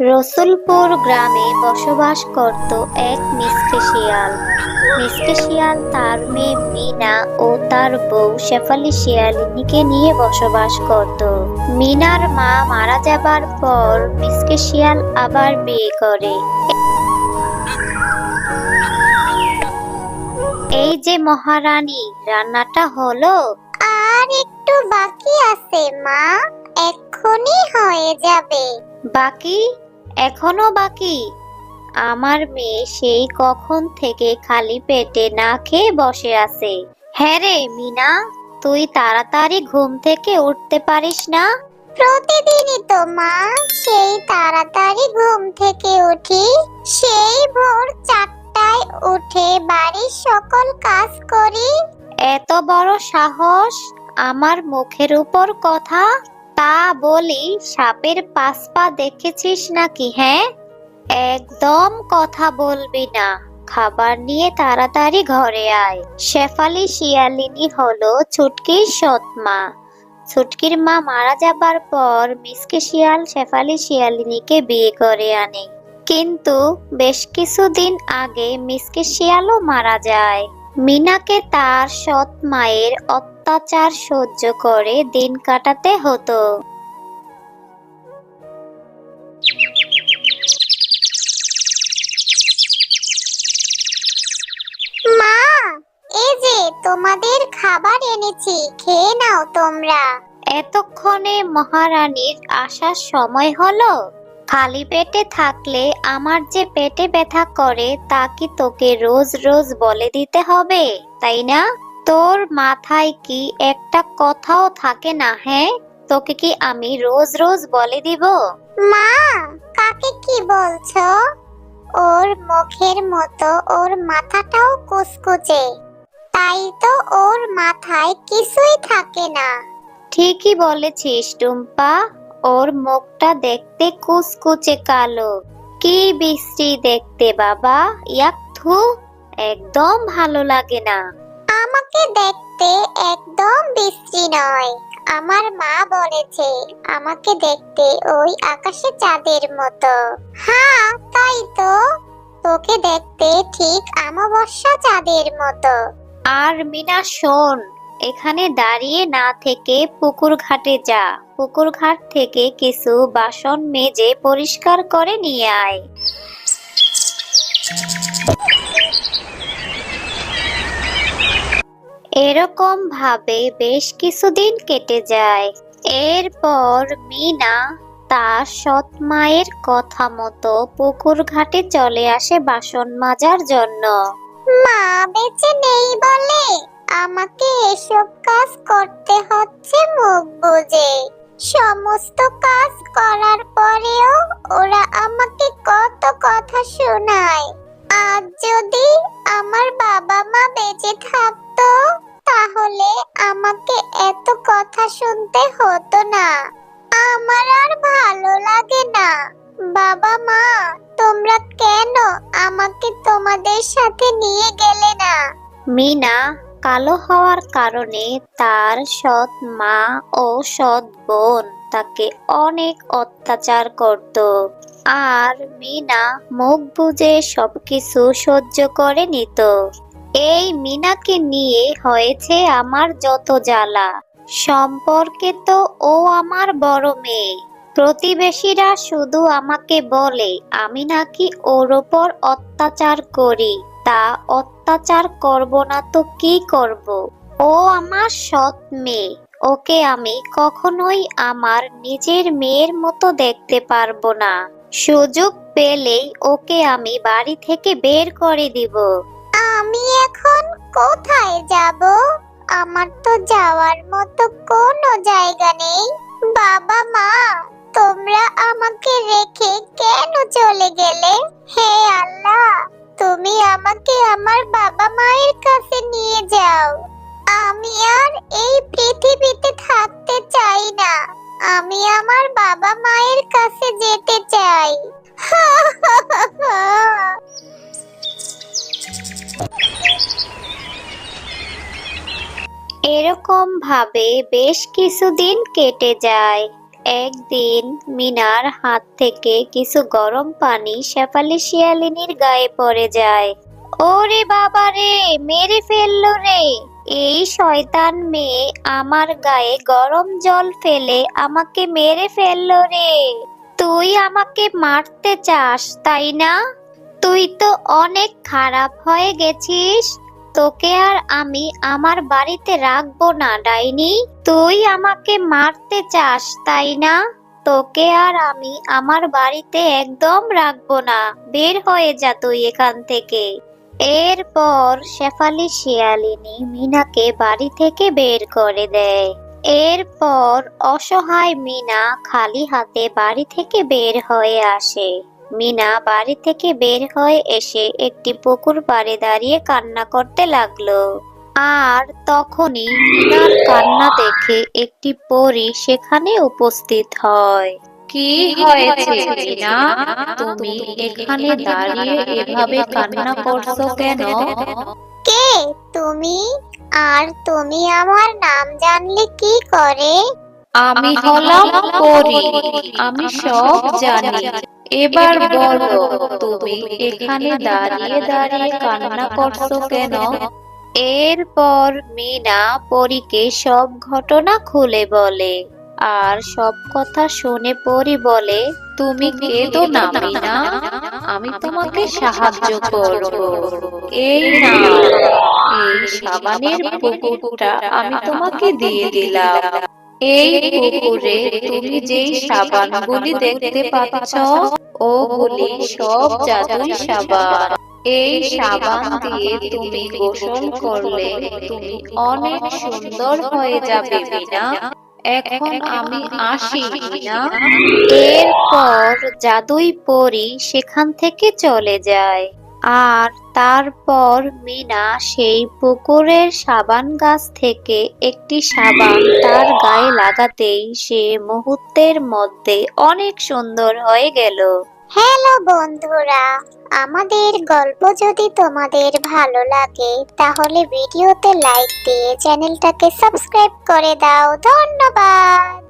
রসুলপুর গ্রামে বসবাস করত এক মিসকে শিয়াল মিসকে শিয়াল তার মেয়ে মিনা ও তার বউ শেফালি শিয়ালিনীকে নিয়ে বসবাস করত। মিনার মা মারা যাবার পর মিসকে শিয়াল আবার বিয়ে করে। এই যে মহারানী রান্নাটা হলো? আর একটু বাকি আছে মা। এক্ষুনি হয়ে যাবে। বাকি? এখনও বাকি? আমার মেয়ে সেই কখন থেকে খালি পেটে না খেয়ে বসে আছে। হ্যাঁ রে মিনা তুই তাড়াতাড়ি ঘুম থেকে উঠতে পারিস না? প্রতিদিনই তো মা। সেই তাড়াতাড়ি ঘুম থেকে উঠি সেই ভোর চারটায় উঠে বাড়ির সকল কাজ করি। এত বড় সাহস আমার মুখের উপর কথা? তা বলি, সাপের পাঁচ পা দেখেছিস নাকি হ্যাঁ? একদম কথা বলবি না। খাবার নিয়ে তাড়াতাড়ি ঘরে আয়। শেফালি শিয়ালিনী হলো ছুটকির সৎ মা ছুটকির মা মারা যাবার পর মিসকে শিয়াল শেফালি শিয়ালিনীকে বিয়ে করে আনে। কিন্তু বেশ কিছুদিন আগে মিসকে শিয়ালও মারা যায়। মিনাকে তার সৎ মায়ের অত্যাচার সহ্য করে দিন কাটাতে হতো। মা এই যে তোমাদের খাবার এনেছি খেয়ে নাও তোমরা। এতক্ষণে মহারানীর আসার সময় হলো। খালি পেটে থাকলে আমার যে পেটে ব্যথা করে তা কি তোকে রোজ রোজ বলে দিতে হবে তাই না? তোর মাথায় কি একটা কথাও থাকে না হ্যাঁ? তোকে কি আমি রোজ রোজ বলে দিব? মা কাকে কি বলছো? ওর মুখের মতো ওর মাথাটাও কুচকুচে তাই তো ওর মাথায় কিছুই থাকে না। ঠিকই বলেছিস টুম্পা ওর মুখটা দেখতে কুচকুচে কালো। কি বিশ্রী দেখতে বাবা ইয়াক থু একদম ভালো লাগে না। আমাকে দেখতে একদম বিশ্রী নয়। আমার মা বলেছে, আমাকে দেখতে ওই আকাশে চাঁদের মতো। হ্যাঁ তাই তো। তোকে দেখতে ঠিক আমাবস্যা চাঁদের মতো। আর মিনা, শোন, এখানে দাঁড়িয়ে না থেকে পুকুর ঘাটে যা। পুকুর ঘাট থেকে কিছু বাসন মেজে পরিষ্কার করে নিয়ে আয়। এরকম ভাবে বেশ কিছুদিন কেটে যায়। এরপর মিনা তার সৎ মায়ের কথা মতো পুকুর ঘাটে চলে আসে বাসন মাজার জন্য। মা, বেঁচে নেই বলে আমাকে এসব কাজ করতে হচ্ছে মুখ বুঝে সমস্ত কাজ করার পরেও ওরা আমাকে কত কথা শোনায়। আজ যদি আমার বাবা মা বেঁচে থাকতো তাহলে আমাকে এত কথা শুনতে হতো না। আমার আর ভালো লাগে না। বাবা মা, তোমরা কেন আমাকে তোমাদের সাথে নিয়ে গেলে না? মিনা, কালো হওয়ার কারণে তার সৎ মা ও সৎ বোন তাকে অনেক অত্যাচার করত। আর মিনা মুখ বুজে সবকিছু সহ্য করে নিত। এই মিনাকে নিয়ে হয়েছে আমার যত জ্বালা। সম্পর্কে তো ও আমার বড় মেয়ে। প্রতিবেশীরা শুধু আমাকে বলে, আমি নাকি ওর ওপর অত্যাচার করি। তা অত্যাচার করব না তো কি করব? ও আমার সৎ মেয়ে। ওকে আমি কখনোই আমার নিজের মেয়ের মতো দেখতে পারব না। সুযোগ পেলেই ওকে আমি বাড়ি থেকে বের করে দিব। আমি এখন কোথায় যাব? আমার তো যাওয়ার মতো কোনো জায়গা নেই। বাবা মা, তোমরা আমাকে রেখে কেন চলে গেলে? হে আল্লাহ, তুমি আমাকে আমার বাবা মায়ের কাছে নিয়ে যাও। আমি আর এই পৃথিবীতে থাকতে চাই না। আমি আমার বাবা মায়ের কাছে যেতে চাই। এরকম ভাবে বেশ কিছুদিন কেটে যায়। একদিন মিনার হাত থেকে কিছু গরম পানি শেফালি শিয়ালিনীর গায়ে পড়ে যায়। ওরে বাবা রে, মেরে ফেলল রে। এই শয়তান মেয়ে আমার গায়ে গরম জল ফেলে আমাকে মেরে ফেলল রে। তুই আমাকে মারতে চাস, তাই না? তুই তো অনেক খারাপ হয়ে গেছিস। তোকে আর আমি আমার বাড়িতে রাখব না, ডাইনি। তুই আমাকে মারতে চাস, তাই না? তোকে আর আমি আমার বাড়িতে একদম রাখব না। বের হয়ে যা তুই এখান থেকে। এরপর শেফালি শিয়ালিনী মিনাকে বাড়ি থেকে বের করে দেয়। এরপর অসহায় মিনা খালি হাতে বাড়ি থেকে বের হয়ে আসে। মিনা বাড়ি থেকে বের হয়ে এসে একটি পুকুর পাড়ে দাঁড়িয়ে কান্না করতে লাগল। আর তখনই মিনার কান্না দেখে একটি পরী সেখানে উপস্থিত হয়। কি হয়েছে মিনা? তুমি এখানে দাঁড়িয়ে এভাবে কান্না করছ কেন? কে তুমি? আর তুমি আমার নাম জানলে কি করে? আমি হলাম পরি আমি সব জানি। এবার বলো তুমি এখানে দাঁড়িয়ে দাঁড়িয়ে কান্না করছ কেন? এরপর মিনা পরীকে সব ঘটনা খুলে বলে আর সব কথা শুনে পরি বলে তুমি কেঁদো না মিনা আমি তোমাকে সাহায্য করব। এই না এই সাবানের পুকুরটা আমি তোমাকে দিয়ে দিলাম। এই পুকুরে তুমি যেই সাবানগুলি দেখতে পাচ্ছ, ওগুলি সব জাদুই সাবান। এই সাবান দিয়ে তুমি গোসল করলে তুমি অনেক সুন্দর হয়ে যাবে মিনা। এখন আমি আসি, মিনা। এরপর জাদুই পরি সেখান থেকে চলে যায়। আর তারপর মিনা সেই পুকুরের সাবান গাছ থেকে একটি সাবান তার গায়ে লাগাতেই সে মুহূর্তের মধ্যে অনেক সুন্দর হয়ে গেল। হ্যালো বন্ধুরা, আমাদের গল্প যদি তোমাদের ভালো লাগে, তাহলে ভিডিওতে লাইক দিয়ে চ্যানেলটাকে সাবস্ক্রাইব করে দাও। ধন্যবাদ!